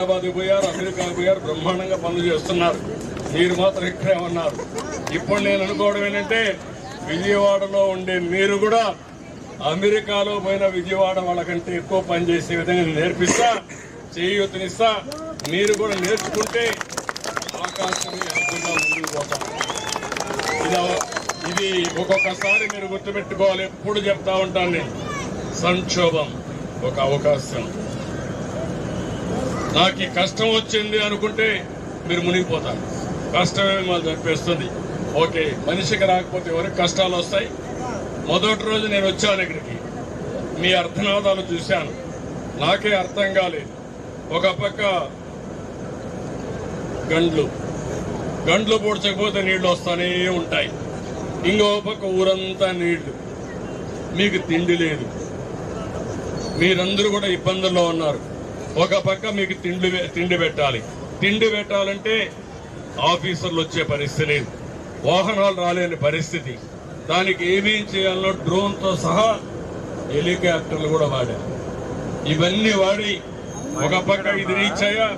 హైదరాబాద్ పోయారు అమెరికా పోయారు బ్రహ్మాండంగా పనులు చేస్తున్నారు. మీరు మాత్రం ఇక్కడే ఉన్నారు. ఇప్పుడు నేను అనుకోవడం ఏంటంటే విజయవాడలో ఉండే మీరు కూడా అమెరికాలో పోయిన విజయవాడ వాళ్ళకంటే ఎక్కువ పని చేసే విధంగా నేర్పిస్తా చేయూతనిస్తా. మీరు కూడా నేర్చుకుంటే అవకాశం అర్థంగా ముందుకు పోతాం ఇది ఇది ఒక్కొక్కసారి మీరు గుర్తుపెట్టుకోవాలి. ఎప్పుడు చెప్తా ఉంటాను నేను. సంక్షోభం ఒక అవకాశం. నాకు ఈ కష్టం వచ్చింది అనుకుంటే మీరు మునిగిపోతారు. కష్టమే మాకు చంపేస్తుంది ఓకే మనిషికి రాకపోతే ఎవరికి కష్టాలు వస్తాయి? మొదటి రోజు నేను వచ్చాను ఇక్కడికి. మీ అర్థనాదాలు చూశాను. నాకే అర్థం కాలేదు. ఒక పక్క గండ్లు. గండ్లు పూడ్చకపోతే నీళ్ళు వస్తానే ఉంటాయి. ఇంకో పక్క ఊరంతా నీళ్ళు. మీకు తిండి లేదు. మీరందరూ కూడా ఇబ్బందుల్లో ఉన్నారు. ఒక పక్క మీకు తిండి తిండి పెట్టాలి. తిండి పెట్టాలంటే ఆఫీసర్లు వచ్చే పరిస్థితి లేదు. వాహనాలు రాలేని పరిస్థితి. దానికి ఏమేం చేయాలో డ్రోన్తో సహా హెలికాప్టర్లు కూడా వాడారు. ఇవన్నీ వాడి ఒక పక్క ఇది రీచ్ అయ్యా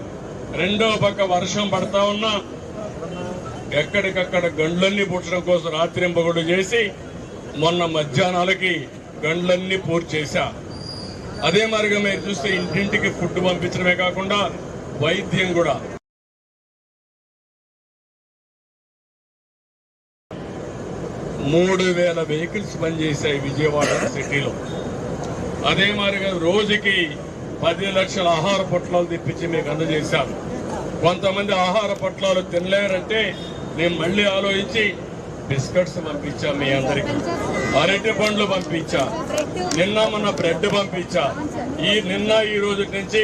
రెండో పక్క వర్షం పడతా ఉన్నా ఎక్కడికక్కడ గండ్లన్నీ పుట్టడం కోసం రాత్రింపగుడు చేసి మొన్న మధ్యాహ్నాలకి గండ్లన్నీ పూర్తి చేశా అదే మరిగా మీరు చూస్తే ఇంటింటికి ఫుడ్ పంపించడమే కాకుండా వైద్యం కూడా. మూడు వేల వెహికల్స్ పనిచేశాయి విజయవాడ సిటీలో. అదే మాదిరిగా రోజుకి పది లక్షల ఆహార పొట్లాలు తెప్పించి మీకు అందజేశాను. కొంతమంది ఆహార పొట్లాలు తినలేరంటే నేను మళ్ళీ ఆలోచించి బిస్కెట్స్ పంపించా మీ అందరికి. అరటి పండ్లు పంపించా. నిన్న మొన్న బ్రెడ్ పంపించా. ఈ నిన్న ఈ రోజు నుంచి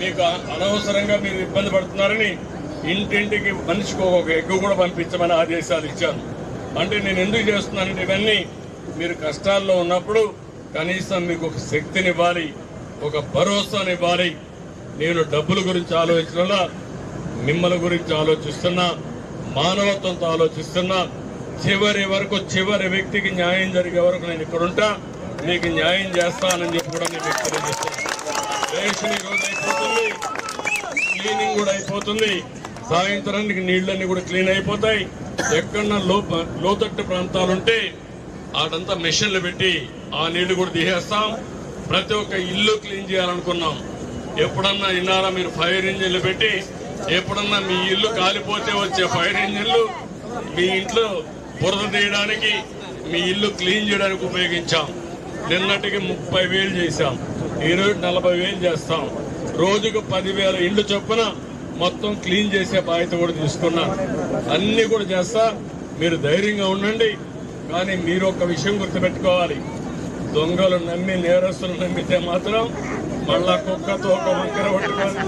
మీకు అనవసరంగా మీరు ఇబ్బంది పడుతున్నారని ఇంటింటికి మనిషికి ఒక ఎగ్గు కూడా పంపించమని ఆదేశాలు ఇచ్చాను. అంటే నేను ఎందుకు చేస్తున్నానంటే ఇవన్నీ మీరు కష్టాల్లో ఉన్నప్పుడు కనీసం మీకు ఒక శక్తినివ్వాలి ఒక భరోసానివ్వాలి. నేను డబ్బుల గురించి ఆలోచించడం మిమ్మల్ని గురించి ఆలోచిస్తున్నా మానవత్వంతో ఆలోచిస్తున్నా చివరి వరకు చివరి వ్యక్తికి న్యాయం జరిగే వరకు నేను ఇక్కడ ఉంటా. మీకు న్యాయం చేస్తానని చెప్పి కూడా నేను వ్యక్తులు చేస్తాను రేషన్ ఈ రోజు అయిపోతుంది. క్లీనింగ్ కూడా అయిపోతుంది. సాయంత్రానికి నీళ్ళన్నీ కూడా క్లీన్ అయిపోతాయి. ఎక్కడన్నా లో లోతట్టు ప్రాంతాలుంటే ఆడంతా మెషిన్లు పెట్టి ఆ నీళ్ళు కూడా తీసేస్తాం. ప్రతి ఒక్క ఇల్లు క్లీన్ చేయాలనుకున్నాం. ఎప్పుడన్నా ఇన్నారా మీరు ఫైర్ ఇంజిన్లు పెట్టి ఎప్పుడన్నా మీ ఇల్లు కాలిపోతే వచ్చే ఫైర్ ఇంజిన్లు మీ ఇంట్లో బురద తీయడానికి మీ ఇల్లు క్లీన్ చేయడానికి ఉపయోగించాం. నిన్నటికి ముప్పై వేలు చేశాం. ఈరోజు నలభై వేలు చేస్తాం. రోజుకు పదివేల ఇండ్లు చొప్పున మొత్తం క్లీన్ చేసే బాధ్యత కూడా తీసుకున్నాను అన్నీ కూడా చేస్తా. మీరు ధైర్యంగా ఉండండి. కానీ మీరు ఒక విషయం గుర్తుపెట్టుకోవాలి. దొంగలు నమ్మి నేరస్తులు నమ్మితే మాత్రం మళ్ళా కుక్కతో ఒక వంకర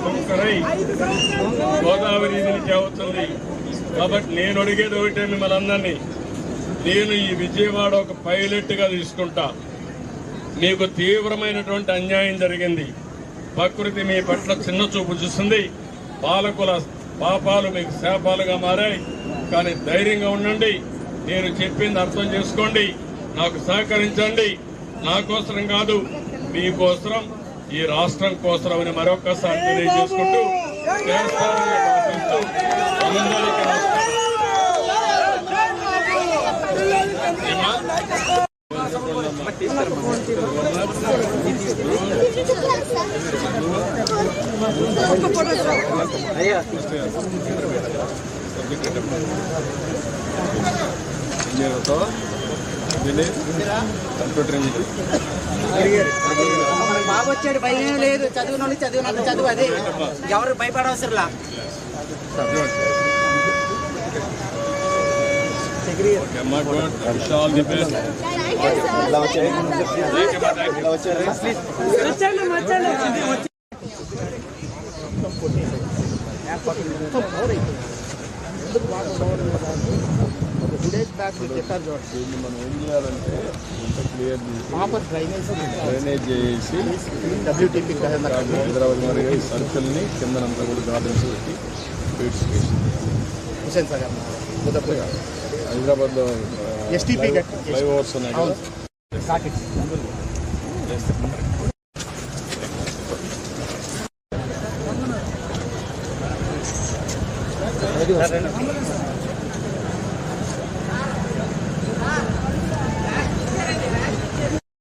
వంకరై గోదావరి నుంచి అవుతుంది కాబట్టి నేను అడిగేది ఒకటే మిమ్మల్ని అందరినీ. నేను ఈ విజయవాడ ఒక పైలట్గా తీసుకుంటా. మీకు తీవ్రమైనటువంటి అన్యాయం జరిగింది. ప్రకృతి మీ పట్ల చిన్న చూపు చూస్తుంది పాలకుల పాపాలు మీకు శాపాలుగా మారాయి. కానీ ధైర్యంగా ఉండండి. నేను చెప్పింది అర్థం చేసుకోండి. నాకు సహకరించండి. నా కోసరం కాదు మీకోసరం ఈ రాష్ట్రం కోసరం అని మరొకసారి తెలియజేసుకుంటూ ఇంజనీర్ ఆశిస్తూ అందరికీ కంప్యూటర్ ఇంజనీర్ బాబు వచ్చాడు భయం లేదు. చదివిన చదివినంత చదువు అదే. ఎవరు భయపడవసరంలా? ఓకే అమ్మా గుడ్ విష్ మనం ఏం చేయాలంటే ఇంత క్లియర్ చేసి డ్రైనేజ్ డ్రైనేజ్ చేసి డబ్ల్యూటీపీ హైదరాబాద్ మరి ఈ సర్కిల్ని కిందనంతా కూడా గార్డెన్స్ పెట్టి ఫీడ్స్ చేసి హుసేన్ హైదరాబాద్లో STP కట్టి చేసి. ఫ్లైఓవర్స్ ఉన్నాయి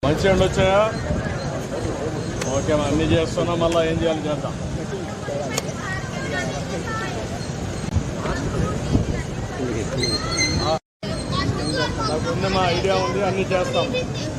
మంచి ఎండు వచ్చాయా? ఓకే అన్ని చేస్తున్నాం మళ్ళీ ఏం చేయాలి చేద్దాం. నాకు ఉంది మా ఐడియా ఉంది అన్ని చేస్తాం. మెడిసిన్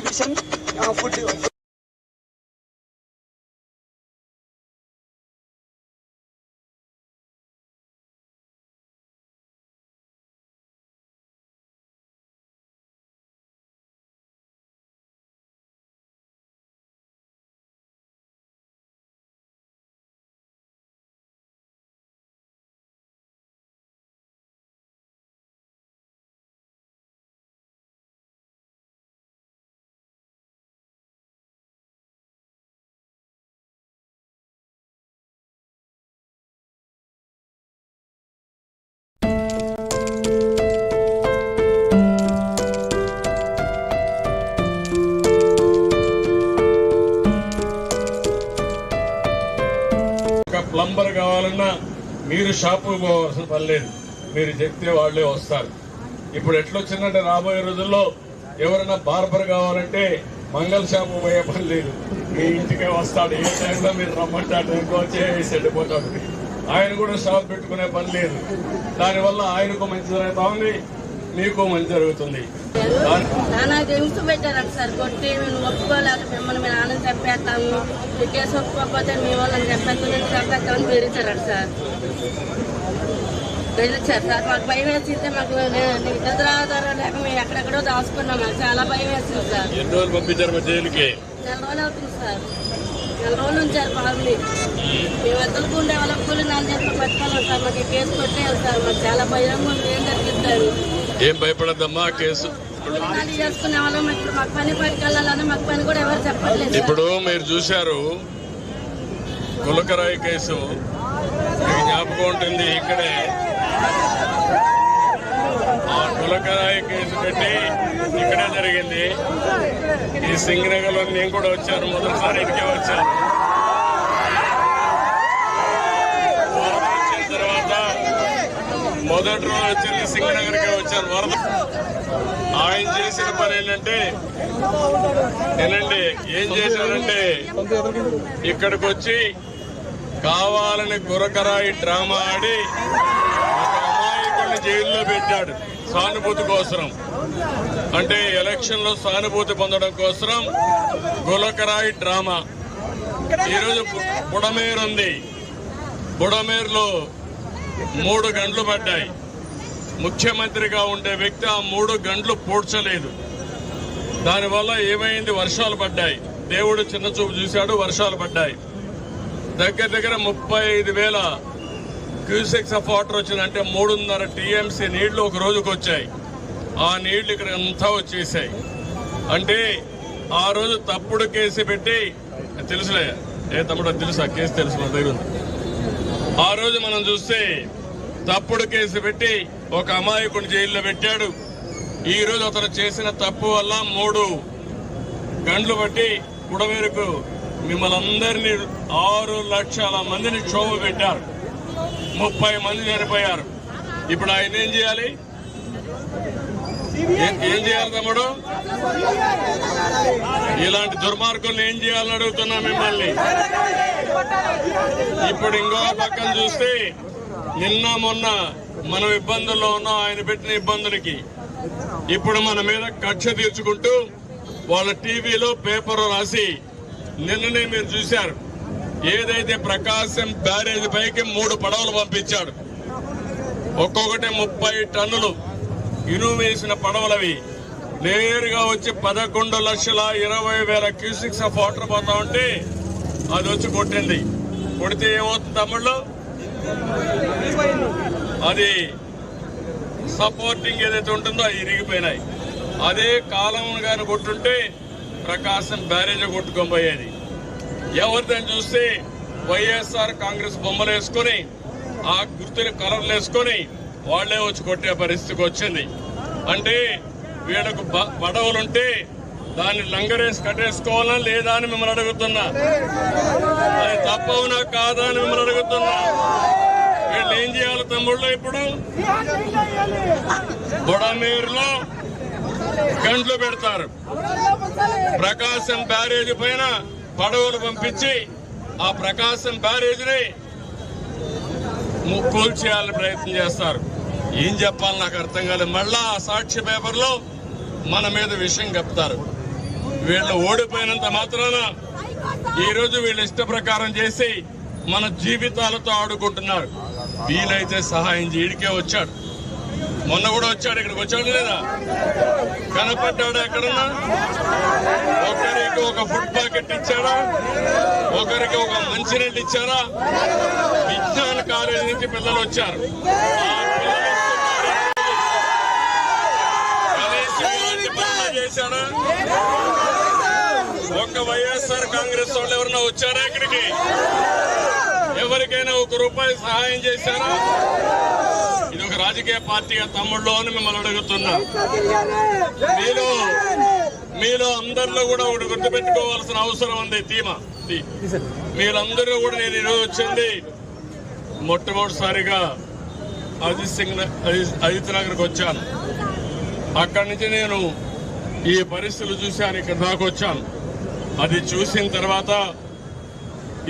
డిస్ట్రిబ్యూషన్ ఫుడ్ ఒక మీరు షాపు పోవాల్సిన పని లేదు. మీరు చెప్తే వాళ్ళే వస్తారు. ఇప్పుడు ఎట్లొచ్చిందంటే రాబోయే రోజుల్లో ఎవరైనా బార్బర్ కావాలంటే మంగళ షాపు పోయే పని లేదు. మీ ఇంటికే వస్తాడు. ఏ టైంలో మీరు రమ్మంటే ఆ టైంలో వచ్చేసి వెళ్ళిపోతాడు. ఆయన కూడా షాప్ పెట్టుకునే పని లేదు. దానివల్ల ఆయనకు మంచి జరుగుతా ఉంది మీకు మంచి జరుగుతుంది. హింస పెట్టారంట సార్ కొట్టి మేము ఒప్పుకోలేదు మిమ్మల్ని మీ నాన్నని చంపేస్తాము ఈ కేసు ఒప్పుకోకపోతే మీ వాళ్ళని బెదిరించారంట సార్. బెదిరించారు సార్. మాకు భయం వేసిందే మాకు లేక మేము ఎక్కడెక్కడో దాచుకున్నాం. మాకు చాలా భయం వేసింది సార్. ఎన్ని రోజులు పంపించారు మా జైలుకి? నెల రోజులు అవుతుంది సార్. నెల రోజులు ఉంచారు బాబుని మేము వద్దలకు ఉండే వాళ్ళ కూలి నాన్న చేసిన పట్టుకున్నాం సార్ మాకు కేసు కొట్టేయాలి సార్. మాకు చాలా భయంగా ఉంది. ఏం జరిగిస్తారు ఏం భయపడద్దమ్మా కేసు. ఇప్పుడు మీరు చూశారు కులకరాయి కేసు. మీకు జ్ఞాపకం ఉంటుంది ఇక్కడే. ఆ కులకరాయి కేసు పెట్టి ఇక్కడే జరిగింది. ఈ సింగనగర్లో నేను కూడా వచ్చాను మొదటిసారి ఇదికే వచ్చాను వరద వచ్చిన తర్వాత మొదటి రోజు వచ్చింది సింగనగర్కే వచ్చాను వరద. ఆయన చేసిన పని ఏంటంటే ఏనండి ఏం చేశారంటే ఇక్కడికి వచ్చి కావాలని గురకరాయి డ్రామా ఆడి అమాయకుడిని జైల్లో పెట్టాడు సానుభూతి కోసం అంటే ఎలక్షన్లో సానుభూతి పొందడం కోసం గులకరాయి డ్రామా. ఈరోజు బు- బుడమేరు ఉంది బుడమేరులో మూడు గంటలు పడ్డాయి. ముఖ్యమంత్రిగా ఉండే వ్యక్తి ఆ మూడు గంటలు పూడ్చలేదు. దానివల్ల ఏమైంది? వర్షాలు పడ్డాయి. దేవుడు చిన్న చూపు చూశాడు వర్షాలు పడ్డాయి. దగ్గర దగ్గర ముప్పై ఐదు వేల క్యూసెక్స్ ఆఫ్ వాటర్ వచ్చిందంటే మూడున్నర టీఎంసీ నీళ్ళు ఒక రోజుకు వచ్చాయి ఆ నీళ్ళు ఇక్కడ అంతా వచ్చేసాయి. అంటే ఆ రోజు తప్పుడు కేసు పెట్టి తెలుసులే ఏ తమ్ముడు తెలుసు ఆ కేసు తెలుసు మన దగ్గర ఉంది. ఆ రోజు మనం చూస్తే తప్పుడు కేసు పెట్టి ఒక అమాయకుని జైల్లో పెట్టాడు. ఈ రోజు అతను చేసిన తప్పు వల్ల మూడు గండ్లు బట్టి కుడవేరుకు మిమ్మల్ని అందరినీ ఆరు లక్షల మందిని క్షోభ పెట్టారు. ముప్పై మంది చనిపోయారు. ఇప్పుడు ఆయన ఏం చేయాలి? ఏం చేయాలి తమ్ముడు? ఇలాంటి దుర్మార్గుల్ని ఏం చేయాలని అడుగుతున్నా మిమ్మల్ని? ఇప్పుడు ఇంకో పక్కన చూస్తే నిన్న మొన్న మనం ఇబ్బందుల్లో ఉన్నాం ఆయన పెట్టిన ఇబ్బందులకి. ఇప్పుడు మన మీద కక్ష తీర్చుకుంటూ వాళ్ళ టీవీలో పేపర్ రాసి నిన్ననే మీరు చూశారు. ఏదైతే ప్రకాశం బ్యారేజ్ పైకి మూడు పడవలు పంపించాడు. ఒక్కొక్కటి ముప్పై టన్నులు. ఇనుము వేసిన పడవలవి. నేరుగా వచ్చి పదకొండు లక్షల ఇరవై వేల క్యూసిక్స్ ఆఫ్ వాటర్ పోతా ఉంటే అది వచ్చి కొట్టింది. కొడితే ఏమవుతుంది తమ్ముళ్ళు? అది సపోర్టింగ్ ఏదైతే ఉంటుందో అవి ఇరిగిపోయినాయి. అదే కాలం కానీ కొట్టుంటే ప్రకాశం బ్యారేజ్ కొట్టుకొని పోయేది. ఎవరిదని చూస్తే వైఎస్ఆర్ కాంగ్రెస్ బొమ్మలు వేసుకొని ఆ గుర్తుని కలర్లు వేసుకొని వాళ్ళే వచ్చి కొట్టే పరిస్థితికి వచ్చింది. అంటే వీళ్ళకు పడవలుంటే దాన్ని లంగరేసి కట్టేసుకోవాలా లేదా అని మిమ్మల్ని అడుగుతున్నా. అది తప్పవునా కాదా అని మిమ్మల్ని అడుగుతున్నా. వీళ్ళు ఏం చేయాలి తమ్ముళ్ళు ఇప్పుడు? బుడమేరులో గండ్లు పెడతారు. ప్రకాశం బ్యారేజ్ పైన పడవలు పంపించి ఆ ప్రకాశం బ్యారేజ్ని ము- కూల్చేయాలని ప్రయత్నం చేస్తారు. ఏం చెప్పాలి నాకు అర్థం కాలేదు. మళ్ళా ఆ సాక్షి పేపర్లో మన మీద విషయం చెప్తారు వీళ్ళు ఓడిపోయినంత మాత్రాన ఈరోజు వీళ్ళు వీళ్ళ ఇష్ట ప్రకారం చేసి మన జీవితాలతో ఆడుకుంటున్నారు. వీలైతే సహాయం చేయడికే వచ్చాడు. మొన్న కూడా వచ్చాడు ఇక్కడికి వచ్చాడు లేదా? కనపడ్డాడు ఎక్కడన్నా? ఒకరికి ఒక ఫుడ్ ప్యాకెట్ ఇచ్చారా? ఒకరికి ఒక మంచినీళ్ళు ఇచ్చారా? విజ్ఞాన కాలేజీ నుంచి పిల్లలు వచ్చారు. చేశారా ఒక చేశాడా వైఎస్ఆర్ కాంగ్రెస్ వాళ్ళు ఎవరన్నా వచ్చారా ఇక్కడికి? ఎవరికైనా ఒక రూపాయి సహాయం చేశారా? ఇది ఒక రాజకీయ పార్టీగా తమ్ముళ్ళు అని మిమ్మల్ని అడుగుతున్నా. మీరు మీలో అందరిలో కూడా ఒకటి గుర్తుపెట్టుకోవాల్సిన అవసరం ఉంది. తీమ మీరందరూ కూడా నేను ఈరోజు వచ్చింది మొట్టమొదటిసారిగా అజిత్ సింగ్ అజిత్ అజిత్ నగర్కి వచ్చాను. అక్కడి నుంచి నేను ఈ పరిస్థితులు చూశాను ఇక్కడ దాకా వచ్చాను. అది చూసిన తర్వాత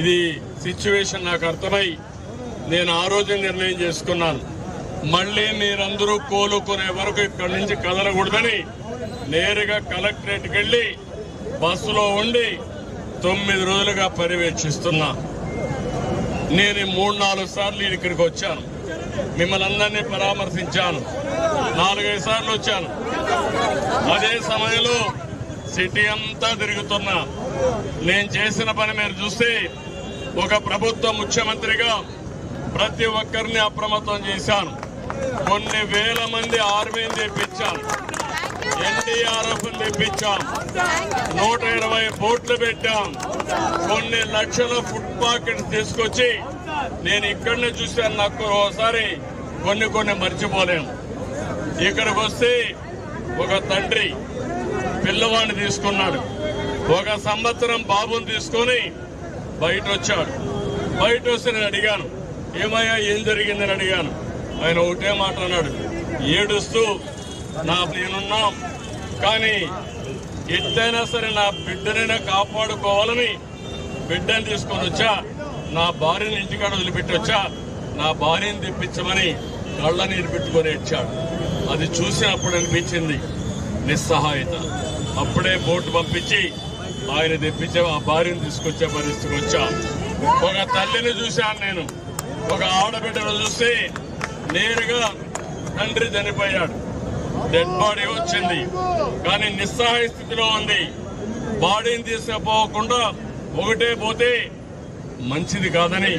ఇది సిచ్యువేషన్ నాకు అర్థమై నేను ఆ రోజు నిర్ణయం చేసుకున్నాను. మళ్ళీ మీరందరూ కోలుకునే వరకు ఇక్కడి నుంచి కదలకూడదని నేరుగా కలెక్టరేట్కి వెళ్ళి బస్సులో ఉండి తొమ్మిది రోజులుగా పర్యవేక్షిస్తున్నా. నేను మూడు నాలుగు సార్లు ఇక్కడికి వచ్చాను. మిమ్మల్ని అందరినీ పరామర్శించాను. నాలుగైదు సార్లు వచ్చాను. అదే సమయంలో సిటీ అంతా తిరుగుతున్నా. నేను చేసిన పని మీరు చూస్తే ఒక ప్రభుత్వ ముఖ్యమంత్రిగా ప్రతి ఒక్కరిని అప్రమత్తం చేశాను. కొన్ని వేల మంది ఆర్మీని తెప్పించాను. ఎన్డీఆర్ఎఫ్ తెప్పించాం నూట ఇరవై బోట్లు పెట్టాం కొన్ని లక్షల ఫుడ్ పాకెట్ తీసుకొచ్చి నేను ఇక్కడనే చూశాను. నాకు ఒకసారి కొన్ని కొన్ని మర్చిపోలేను. ఇక్కడికి వస్తే ఒక తండ్రి పిల్లవాడిని తీసుకున్నాడు. ఒక సంవత్సరం బాబుని తీసుకొని బయట వచ్చాడు బయట వస్తే నేను అడిగాను ఏమయ్యా ఏం జరిగిందని అడిగాను. ఆయన ఒకటే మాట అన్నాడు ఏడుస్తూ నా నేనున్నాం కానీ ఎత్తైనా సరే నా బిడ్డనైనా కాపాడుకోవాలని బిడ్డని తీసుకొని వచ్చా. నా భార్యని ఇంటికాడ వదిలిపెట్టి వచ్చా. నా భార్యని తెప్పించమని కళ్ళ నీరు పెట్టుకొని ఇచ్చాడు అది చూసినప్పుడు అనిపించింది నిస్సహాయత. అప్పుడే బోటు పంపించి ఆయన తెప్పించే ఆ భార్యను తీసుకొచ్చే పరిస్థితికి వచ్చా. ఒక తల్లిని చూశాను నేను. ఒక ఆడబిడ్డను చూస్తే నేరుగా తండ్రి చనిపోయాడు. డెడ్ బాడీ వచ్చింది. కానీ నిస్సహాయ స్థితిలో ఉంది. బాడీని తీసుకుపోకుండా ఒకటే పోతే మంచిది కాదని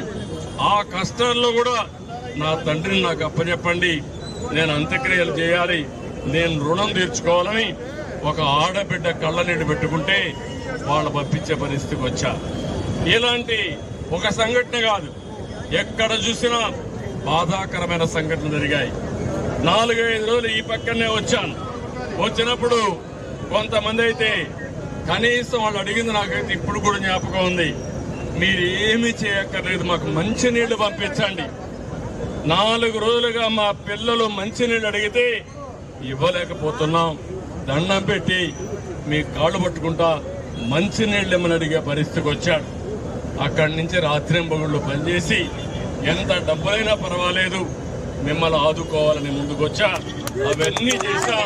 ఆ కష్టాల్లో కూడా నా తండ్రిని నాకు అప్పచెప్పండి. నేను అంత్యక్రియలు చేయాలి. నేను రుణం తీర్చుకోవాలని ఒక ఆడబిడ్డ కళ్ళ నీళ్ళు పెట్టుకుంటే వాళ్ళు పంపించే పరిస్థితికి వచ్చా. ఇలాంటి ఒక సంఘటన కాదు. ఎక్కడ చూసినా బాధాకరమైన సంఘటనలు జరిగాయి. నాలుగైదు రోజులు ఈ పక్కనే వచ్చాను. వచ్చినప్పుడు కొంతమంది అయితే కనీసం వాళ్ళు అడిగింది నాకైతే ఇప్పుడు కూడా జ్ఞాపకం ఉంది. మీరు ఏమీ చేయక్కర్లేదు మాకు మంచినీళ్ళు పంపించండి. నాలుగు రోజులుగా మా పిల్లలు మంచినీళ్ళు అడిగితే ఇవ్వలేకపోతున్నాం. దండం పెట్టి మీ కాళ్ళు పట్టుకుంటా మంచినీళ్ళు ఇమ్మని అడిగే పరిస్థితికి వచ్చాడు. అక్కడి నుంచి రాత్రింబగుళ్ళు పనిచేసి ఎంత డబ్బులైనా పర్వాలేదు మిమ్మల్ని ఆదుకోవాలని ముందుకొచ్చా. అవన్నీ చేశా.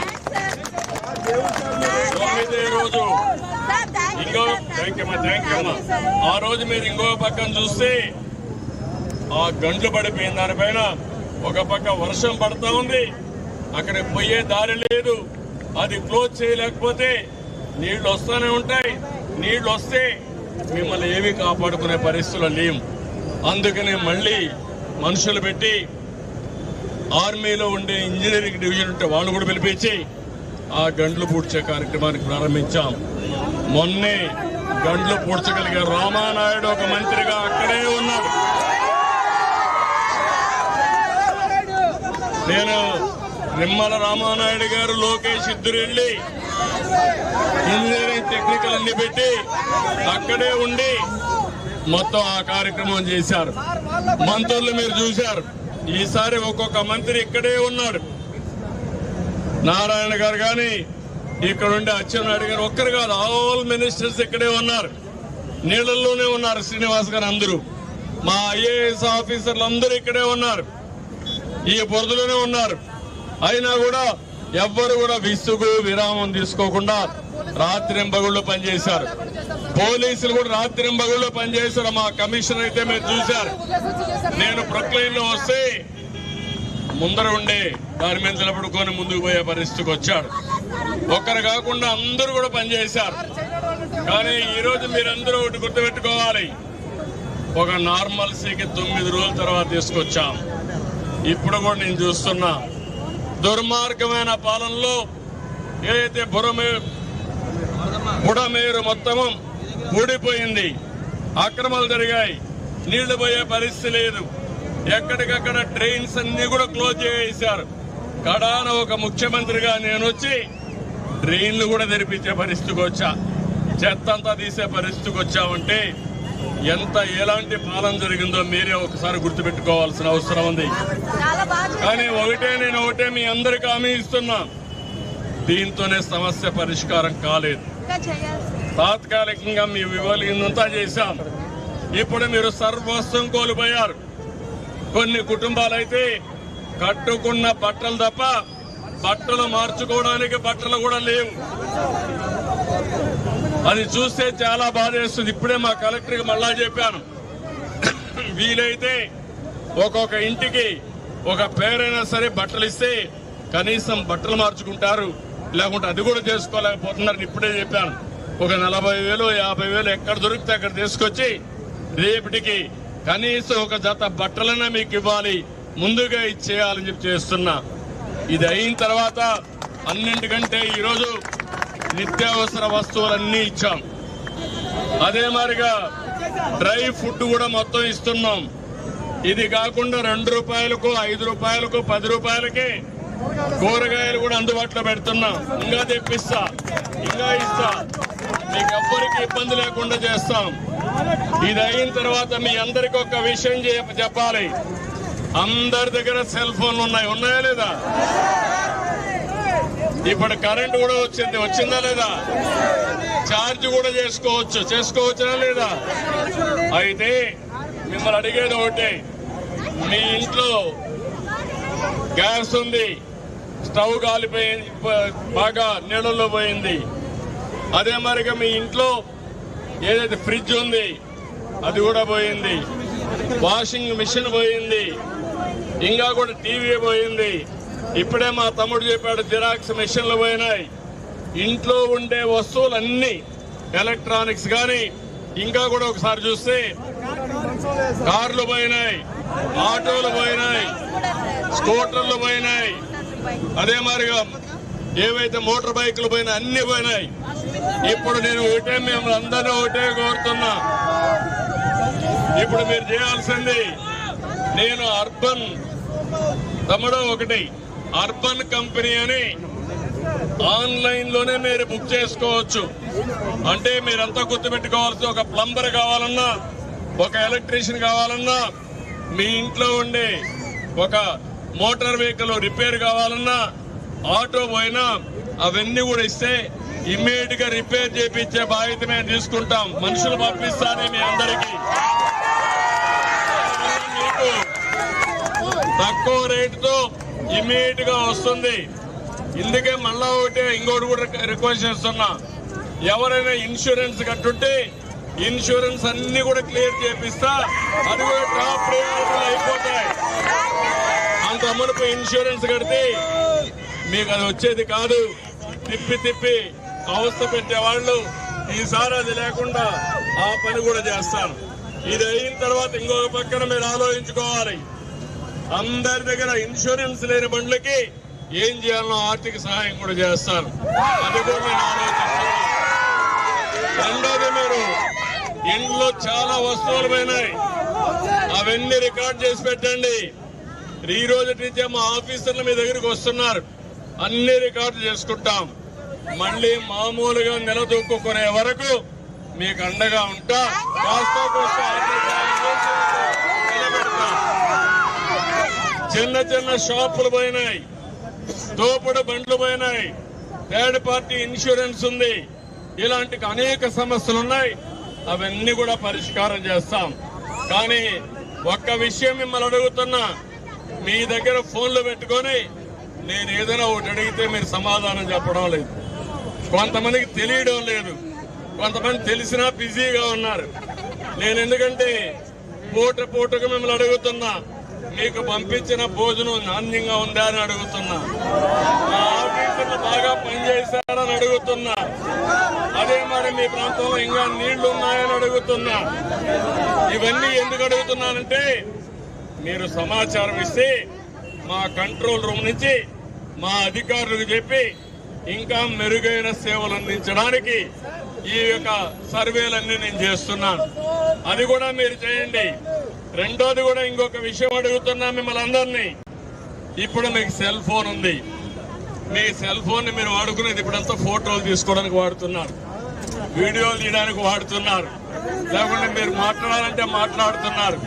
తొమ్మిదే రోజు. ఇంకో థ్యాంక్ యూ థ్యాంక్ యూ ఆ రోజు మీరు ఇంకో పక్కన చూస్తే ఆ గండ్లు పడిపోయిన దానిపైన ఒక పక్క వర్షం పడతా ఉంది. అక్కడ పోయే దారి లేదు. అది క్లోజ్ చేయలేకపోతే నీళ్ళు వస్తూనే ఉంటాయి. నీళ్ళు వస్తే మిమ్మల్ని ఏమీ కాపాడుకునే పరిస్థితులు లేవు అందుకనే మళ్ళీ మనుషులు పెట్టి ఆర్మీలో ఉండే ఇంజనీరింగ్ డివిజన్ ఉంటే వాళ్ళు కూడా పిలిపించి ఆ గండ్లు పూడ్చే కార్యక్రమానికి ప్రారంభించాం. మొన్నే గండ్లు పూడ్చగలిగే రామానాయుడు ఒక మంత్రిగా అక్కడే ఉన్నాడు. నేను నిమ్మల రామానాయుడు గారు లోకేష్ ఇద్దరు వెళ్ళి ఇంజనీరింగ్ టెక్నికల్ అన్ని పెట్టి అక్కడే ఉండి మొత్తం ఆ కార్యక్రమం చేశారు. మంత్రులు మీరు చూశారు. ఈసారి ఒక్కొక్క మంత్రి ఇక్కడే ఉన్నాడు నారాయణ గారు కానీ ఇక్కడ ఉండే అచ్చెన్నాయుడు గారు ఒక్కరు కాదు ఆల్ మినిస్టర్స్ ఇక్కడే ఉన్నారు. నీళ్ళల్లోనే ఉన్నారు శ్రీనివాస్ గారు అందరూ. మా ఐఏఎస్ ఆఫీసర్లు అందరూ ఇక్కడే ఉన్నారు. ఈ బురదలోనే ఉన్నారు. అయినా కూడా ఎవ్వరు కూడా విసుగు విరామం తీసుకోకుండా రాత్రింబగుళ్ళు పనిచేశారు. పోలీసులు కూడా రాత్రింబగుళ్ళు పనిచేశారు. మా కమిషనర్ అయితే మీరు చూశారు. నేను ప్రొక్లైన్లో వస్తే ముందర ఉండే దాని మీద నిలబడుకొని ముందుకు పోయే పరిస్థితికి వచ్చాడు. ఒక్కరు కాకుండా అందరూ కూడా పనిచేశారు. కానీ ఈరోజు మీరందరూ ఒకటి గుర్తుపెట్టుకోవాలి. ఒక నార్మల్సీకి తొమ్మిది రోజుల తర్వాత తీసుకొచ్చాం. ఇప్పుడు కూడా నేను చూస్తున్నా. దుర్మార్గమైన పాలనలో ఏదైతే బురమే బుడమేరు మొత్తం ఊడిపోయింది. అక్రమాలు జరిగాయి. నీళ్ళు పోయే పరిస్థితి లేదు. ఎక్కడికక్కడ ట్రైన్స్ అన్ని కూడా క్లోజ్ చేసేశారు. కడాన ఒక ముఖ్యమంత్రిగా నేను వచ్చి ట్రైన్లు కూడా తెరిపించే పరిస్థితికి వచ్చా. చెత్త అంతా తీసే పరిస్థితికి వచ్చామంటే ఎంత ఎలాంటి పాలన జరిగిందో మీరే ఒకసారి గుర్తుపెట్టుకోవాల్సిన అవసరం ఉంది. కానీ ఒకటే నేను ఒకటే మీ అందరికి హామీ ఇస్తున్నా. దీంతోనే సమస్య పరిష్కారం కాలేదు. తాత్కాలికంగా మీ వివలిందంతా చేశాం. ఇప్పుడు మీరు సర్వస్వం కోల్పోయారు. కొన్ని కుటుంబాలైతే కట్టుకున్న బట్టలు తప్ప బట్టలు మార్చుకోవడానికి బట్టలు కూడా లేవు. అది చూస్తే చాలా బాధేస్తుంది ఇప్పుడే మా కలెక్టర్కి మళ్ళా చెప్పాను. వీలైతే ఒక్కొక్క ఇంటికి ఒక పేరైనా సరే బట్టలు ఇస్తే కనీసం బట్టలు మార్చుకుంటారు. లేకుంటే అది కూడా చేసుకోలేకపోతున్నారు ఇప్పుడే చెప్పాను. ఒక నలభై వేలు యాభై వేలు ఎక్కడ దొరికితే అక్కడ తీసుకొచ్చి రేపటికి కనీసం ఒక జత బట్టలనే మీకు ఇవ్వాలి. ముందుగా ఇచ్చేయాలని చెప్పి చేస్తున్నా. ఇది అయిన తర్వాత అన్నింటికంటే ఈరోజు నిత్యావసర వస్తువులన్నీ ఇచ్చాం. అదే మాదిరిగా డ్రై ఫుడ్ కూడా మొత్తం ఇస్తున్నాం. ఇది కాకుండా రెండు రూపాయలకు ఐదు రూపాయలకు పది రూపాయలకి కూరగాయలు కూడా అందుబాటులో పెడుతున్నాం. ఇంకా తెప్పిస్తా ఇంకా ఇస్తా. మీకు ఎవ్వరికి ఇబ్బంది లేకుండా చేస్తాం. ఇది అయిన తర్వాత మీ అందరికి ఒక విషయం చెప్పాలి. అందరి దగ్గర సెల్ ఫోన్లు ఉన్నాయి. ఉన్నాయా లేదా? ఇప్పుడు కరెంట్ కూడా వచ్చింది. వచ్చిందా లేదా? ఛార్జ్ కూడా చేసుకోవచ్చు. చేసుకోవచ్చా లేదా? అయితే మిమ్మల్ని అడిగేది ఒకటి. మీ ఇంట్లో గ్యాస్ ఉంది. స్టవ్ కాలిపోయింది బాగా నీళ్ళల్లో పోయింది. అదే మరిగా మీ ఇంట్లో ఏదైతే ఫ్రిడ్జ్ ఉంది అది కూడా పోయింది. వాషింగ్ మిషన్ పోయింది. ఇంకా కూడా టీవీ పోయింది. ఇప్పుడే మా తమ్ముడు చెప్పాడు జిరాక్స్ మిషన్లు పోయినాయి. ఇంట్లో ఉండే వస్తువులన్నీ ఎలక్ట్రానిక్స్ కానీ ఇంకా కూడా ఒకసారి చూస్తే కార్లు పోయినాయి ఆటోలు పోయినాయి స్కూటర్లు పోయినాయి. అదే మాదిరిగా ఏవైతే మోటార్ బైకులు పోయినా అన్ని పోయినాయి. ఇప్పుడు నేను ఒకటే మేము అందరూ ఒకటే కోరుతున్నా. ఇప్పుడు మీరు చేయాల్సింది నేను అర్బన్ తమ్ముడు ఒకటి. అర్బన్ కంపెనీ అని ఆన్లైన్లోనే మీరు బుక్ చేసుకోవచ్చు. అంటే మీరంతా గుర్తుపెట్టుకోవాల్సి ఒక ప్లంబర్ కావాలన్నా ఒక ఎలక్ట్రీషియన్ కావాలన్నా మీ ఇంట్లో ఉండే ఒక మోటార్ వెహికల్ రిపేర్ కావాలన్నా ఆటో పోయినా అవన్నీ కూడా ఇస్తే ఇమ్మీడియట్గా రిపేర్ చేపించే బాధ్యత మేము తీసుకుంటాం. మనుషులు పంపిస్తానే మీ అందరికీ. తక్కువ రేటుతో ఇమీడియట్గా వస్తుంది. ఇందుకే మళ్ళా ఒకటి ఇంకోటి కూడా రిక్వెస్ట్ చేస్తున్నా. ఎవరైనా ఇన్సూరెన్స్ కట్టుంటే ఇన్సూరెన్స్ అన్ని కూడా క్లియర్ చేపిస్తా. అది కూడా టాప్ అయిపోతాయి. అంత మునుపు ఇన్సూరెన్స్ కడితే మీకు అది వచ్చేది కాదు. తిప్పి తిప్పి అవస్థ పెట్టేవాళ్ళు. ఈసారి అది లేకుండా ఆ పని కూడా చేస్తాను. ఇది అయిన తర్వాత ఇంకొక పక్కన మీరు ఆలోచించుకోవాలి. అందరి దగ్గర ఇన్సూరెన్స్ లేని బండ్లకి ఏం చేయాలనో ఆర్థిక సహాయం కూడా చేస్తాను అది కూడా నేను ఆలోచిస్తున్నాను. రెండోది మీరు ఇంట్లో చాలా వస్తువులు పోయినాయి. అవన్నీ రికార్డ్ చేసి పెట్టండి. ఈ రోజు నుంచే మా ఆఫీసర్లు మీ దగ్గరికి వస్తున్నారు. అన్ని రికార్డు చేసుకుంటాం. మళ్ళీ మామూలుగా నిలదొక్కునే వరకు మీకు అండగా ఉంటా. కాస్త కోస్త ఆర్థిక సహాయం నిలబెడతాం. చిన్న చిన్న షాపులు పోయినాయి. దోపుడు బండ్లు పోయినాయి. థర్డ్ పార్టీ ఇన్సూరెన్స్ ఉంది. ఇలాంటి అనేక సమస్యలు ఉన్నాయి. అవన్నీ కూడా పరిష్కారం చేస్తాం. కానీ ఒక్క విషయం మిమ్మల్ని అడుగుతున్నా. మీ దగ్గర ఫోన్లు పెట్టుకొని నేను ఏదైనా ఒకటి అడిగితే మీరు సమాధానం చెప్పడం లేదు. కొంతమందికి తెలియడం లేదు. కొంతమంది తెలిసినా బిజీగా ఉన్నారు. నేను ఎందుకంటే పూట పూటకు మిమ్మల్ని అడుగుతున్నా. మీకు పంపించిన భోజనం నాణ్యంగా ఉందా అని అడుగుతున్నా. మా ఆఫీసర్లు బాగా పనిచేశారని అడుగుతున్నా. అదే మరి మీ ప్రాంతంలో ఇంకా నీళ్ళు ఉన్నాయని అడుగుతున్నా. ఇవన్నీ ఎందుకు అడుగుతున్నానంటే మీరు సమాచారం ఇస్తే మా కంట్రోల్ రూమ్ నుంచి మా అధికారులకు చెప్పి ఇంకా మెరుగైన సేవలు అందించడానికి ఈ యొక్క సర్వేలన్నీ నేను చేస్తున్నాను. అది కూడా మీరు చేయండి. రెండోది కూడా ఇంకొక విషయం అడుగుతున్నా మిమ్మల్ని అందరినీ. ఇప్పుడు మీకు సెల్ ఫోన్ ఉంది. మీ సెల్ ఫోన్ మీరు వాడుకునేది ఇప్పుడంతా ఫోటోలు తీసుకోవడానికి వాడుతున్నారు. వీడియోలు తీయడానికి వాడుతున్నారు. లేకుంటే మీరు మాట్లాడాలంటే మాట్లాడుతున్నారు.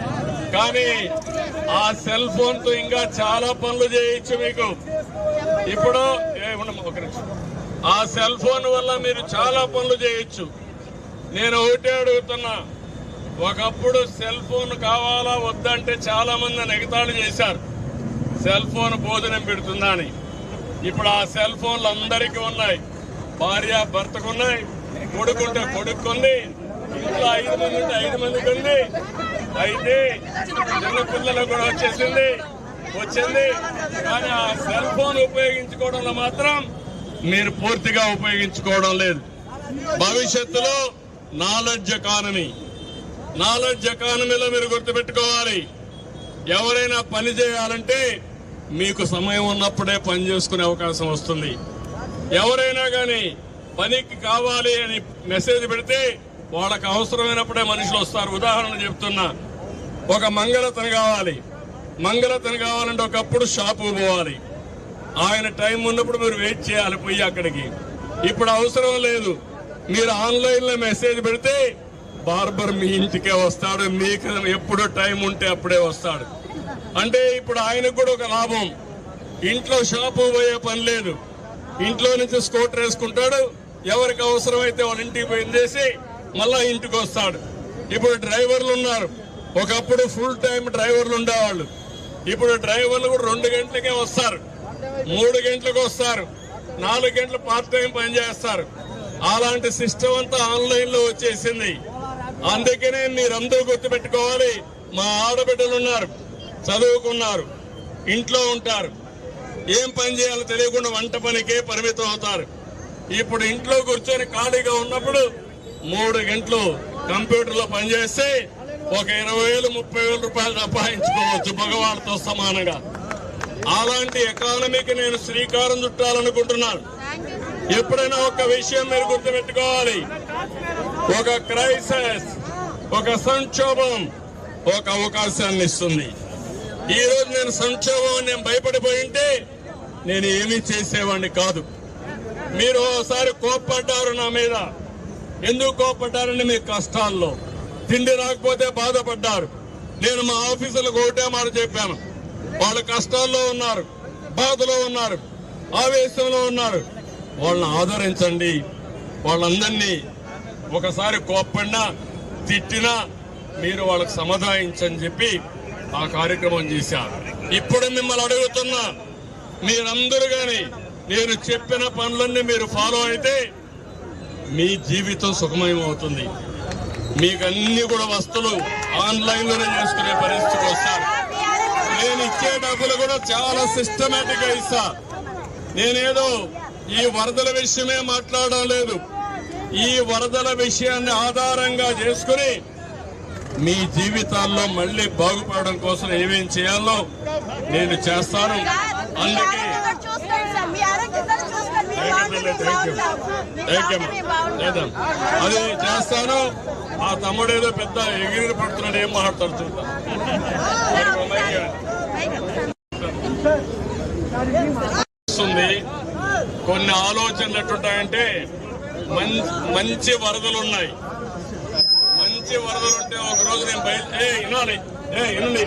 కానీ ఆ సెల్ ఫోన్తో ఇంకా చాలా పనులు చేయొచ్చు మీకు. ఇప్పుడు ఒక నిమిషం. ఆ సెల్ ఫోన్ వల్ల మీరు చాలా పనులు చేయొచ్చు. నేను ఒకటే అడుగుతున్నా. ఒకప్పుడు సెల్ ఫోన్ కావాలా వద్దంటే చాలా మంది నెగతాళు చేశారు. సెల్ ఫోన్ భోజనం పెడుతుందా అని. ఇప్పుడు ఆ సెల్ ఫోన్లు అందరికీ ఉన్నాయి. భార్య భర్తకు ఉన్నాయి. కొడుకుంటే కొడుక్కుంది ఇంట్లో ఐదు మంది ఉంటే ఐదు మందికి ఉంది. అయితే చిన్న పిల్లలకు కూడా వచ్చేసింది. వచ్చింది. కానీ ఆ సెల్ ఫోన్ ఉపయోగించుకోవడంలో మాత్రం మీరు పూర్తిగా ఉపయోగించుకోవడం లేదు. భవిష్యత్తులో నాలెడ్జ్ ఎకానమీ నాలెడ్జ్ ఎకానమీలో మీరు గుర్తుపెట్టుకోవాలి. ఎవరైనా పని చేయాలంటే మీకు సమయం ఉన్నప్పుడే పని చేసుకునే అవకాశం వస్తుంది. ఎవరైనా కానీ పనికి కావాలి అని మెసేజ్ పెడితే వాళ్ళకు అవసరమైనప్పుడే మనుషులు వస్తారు. ఉదాహరణ చెప్తున్నా. ఒక మంగళతను కావాలి. మంగళతను కావాలంటే ఒకప్పుడు షాపు పోవాలి. ఆయన టైం ఉన్నప్పుడు మీరు వెయిట్ చేయాలి పోయి అక్కడికి. ఇప్పుడు అవసరం లేదు. మీరు ఆన్లైన్లో మెసేజ్ పెడితే బార్బర్ మీ ఇంటికే వస్తాడు మీకు ఎప్పుడు టైం ఉంటే అప్పుడే వస్తాడు. అంటే ఇప్పుడు ఆయనకు కూడా ఒక లాభం. ఇంట్లో షాపు పోయే పని లేదు. ఇంట్లో నుంచి స్కూటర్ వేసుకుంటాడు ఎవరికి అవసరమైతే వాళ్ళ ఇంటికి పోయి చేసి మళ్ళా ఇంటికి వస్తాడు. ఇప్పుడు డ్రైవర్లు ఉన్నారు. ఒకప్పుడు ఫుల్ టైం డ్రైవర్లు ఉండేవాళ్ళు. ఇప్పుడు డ్రైవర్లు కూడా రెండు గంటలకే వస్తారు. మూడు గంటలకు వస్తారు. నాలుగు గంటలు పార్ట్ టైం పని చేస్తారు. అలాంటి సిస్టమ్ అంతా ఆన్లైన్లో వచ్చేసింది. అందుకనే మీరందరూ గుర్తుపెట్టుకోవాలి. మా ఆడబిడ్డలు ఉన్నారు చదువుకున్నారు ఇంట్లో ఉంటారు. ఏం పని చేయాలో తెలియకుండా వంట పనికే పరిమితం అవుతారు. ఇప్పుడు ఇంట్లో కూర్చొని ఖాళీగా ఉన్నప్పుడు మూడు గంటలు కంప్యూటర్లో పనిచేస్తే ఒక ఇరవై వేలు ముప్పై వేల రూపాయలు సంపాదించుకోవచ్చు మగవాళ్ళతో సమానంగా. అలాంటి ఎకానమీకి నేను శ్రీకారం చుట్టాలనుకుంటున్నాను. ఎప్పుడైనా ఒక విషయం మీరు గుర్తుపెట్టుకోవాలి. ఒక క్రైసిస్ ఒక సంక్షోభం ఒక అవకాశాన్ని ఇస్తుంది. ఈ రోజు నేను సంక్షోభం నేను భయపడిపోయి ఉంటే నేను ఏమీ చేసేవాడిని కాదు. మీరు ఒకసారి కోప్పడ్డారు నా మీద. ఎందుకు కోప్పడ్డారని మీ కష్టాల్లో. తిండి రాకపోతే బాధపడ్డారు. నేను మా ఆఫీసులకు ఒకటే మాట చెప్పాను. వాళ్ళ కష్టాల్లో ఉన్నారు బాధలో ఉన్నారు ఆవేశంలో ఉన్నారు. వాళ్ళని ఆదరించండి. వాళ్ళందరినీ ఒకసారి కోప్పడినా తిట్టినా మీరు వాళ్ళకి సమాధానించని చెప్పి ఆ కార్యక్రమం చేశారు. ఇప్పుడు మిమ్మల్ని అడుగుతున్నా మీరందరూ కానీ నేను చెప్పిన పనులన్నీ మీరు ఫాలో అయితే మీ జీవితం సుఖమయం అవుతుంది మీకు అన్ని కూడా వస్తువులు ఆన్లైన్లోనే చేసుకునే పరిస్థితికి వస్తారు. నేను ఇచ్చే డబ్బులు కూడా చాలా సిస్టమేటిక్గా ఇస్తా. నేనేదో ఈ వరదల విషయమే మాట్లాడడం లేదు. ఈ వరదల విషయాన్ని ఆధారంగా చేసుకుని మీ జీవితాల్లో మళ్ళీ బాగుపడడం కోసం ఏమేం చేయాలో నేను చేస్తాను. అందుకే చేద్దాం అది చేస్తాను. ఆ తమ్ముడు ఏదో పెద్ద ఎగిరి పడుతున్నాడు ఏం మాట్లాడతారు చూద్దాం వస్తుంది. కొన్ని ఆలోచనలు ఎట్టుంటాయంటే మంచి వరదలు ఉన్నాయి. మంచి వరదలు ఉంటే ఒక రోజు నేను బయట వినాలి. ఏ వినండి.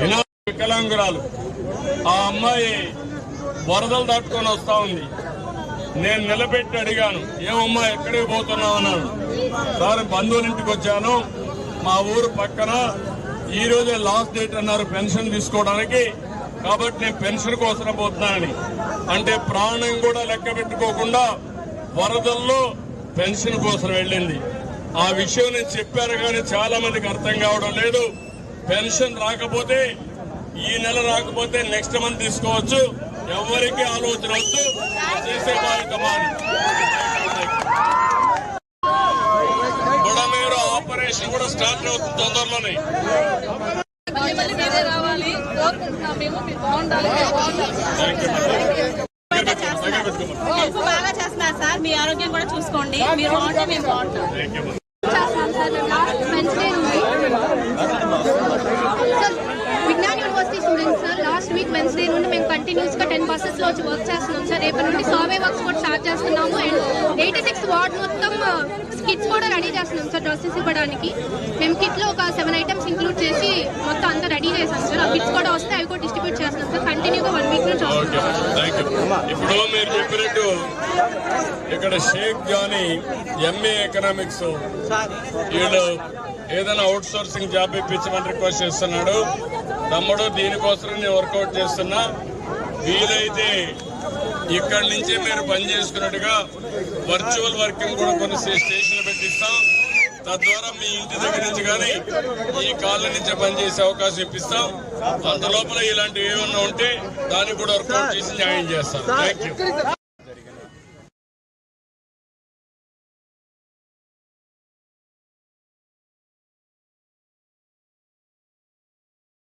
వినాలి వికలాంగురాలు ఆ అమ్మాయి వరదలు దాటుకొని వస్తా ఉంది. నేను నిలబెట్టి అడిగాను ఏమమ్మా ఎక్కడికి పోతున్నావు? అన్నాను సార్ బంధువులింటికి వచ్చాను. మా ఊరు పక్కన ఈ రోజే లాస్ట్ డేట్ అన్నారు పెన్షన్ తీసుకోవడానికి. కాబట్టి నేను పెన్షన్ కోసం పోతున్నానని. అంటే ప్రాణం కూడా లెక్క పెట్టుకోకుండా వరదల్లో పెన్షన్ కోసం వెళ్ళింది. ఆ విషయం నేను చెప్పాను కానీ చాలా మందికి అర్థం కావడం లేదు. పెన్షన్ రాకపోతే ఈ నెల రాకపోతే నెక్స్ట్ మంత్ తీసుకోవచ్చు. ఎవరికి ఆలోచన వద్దు. చేసే బాధ్యత మాది. బుడమేరు ఆపరేషన్ కూడా స్టార్ట్ అవుతుంది తొందరలోనే. మళ్ళీ మళ్ళీ మీరే రావాలి. కోరుకుంటున్నాం మేము. మీరు బాగుండాలి. హెల్ప్ బాగా చేస్తున్నారు సార్ మీ ఆరోగ్యం కూడా చూసుకోండి మీరు బాగుంటే మేము బాగుంటాం చేస్తాం sir last Vignan university students sir last week Wednesday నుండి మేము కంటిన్యూస్గా టెన్ బస్సెస్లో వచ్చి వర్క్ చేస్తున్నాం సార్ రేపటి నుండి సర్వే వర్క్స్ కూడా స్టార్ట్ చేస్తున్నాము అండ్ ఎయిటీ సిక్స్ వార్డ్ మొత్తం కిట్స్ కూడా రెడీ చేస్తున్నాం సార్ డ్రెస్సెస్ ఇవ్వడానికి. మేము కిట్లో ఒక సెవెన్ ఐటమ్స్ ఇంక్లూడ్ చేసి మొత్తం అంతా రెడీ చేసాం సార్. ఆ కిట్స్ కూడా వస్తే అవి కూడా డిస్ట్రిబ్యూట్ చేస్తున్నాం సార్. కంటిన్యూగా వన్ వీక్ నుంచి ఇప్పుడు మీరు చెప్పినట్టు ఇక్కడ షేక్ గాని ఎంఏ ఎకనామిక్స్ వీళ్ళు ఏదైనా అవుట్ సోర్సింగ్ జాబ్ ఇప్పించమని రిక్వెస్ట్ చేస్తున్నాడు. తమ్ముడు దీనికోసం నేను వర్కౌట్ చేస్తున్నా. వీలైతే ఇక్కడి నుంచే మీరు పని చేసుకున్నట్టుగా వర్చువల్ వర్కింగ్ కూడా కొన్ని స్టేషన్లు పెట్టిస్తాం. తద్వారా మీ ఇంటి దగ్గర నుంచి కానీ ఈ కాళ్ళ నుంచి పనిచేసే అవకాశం ఇప్పిస్తాం. అంత లోపల ఇలాంటివి ఏమన్నా ఉంటే దాన్ని కూడా వర్కౌట్ చేసి న్యాయం చేస్తాం. Thank you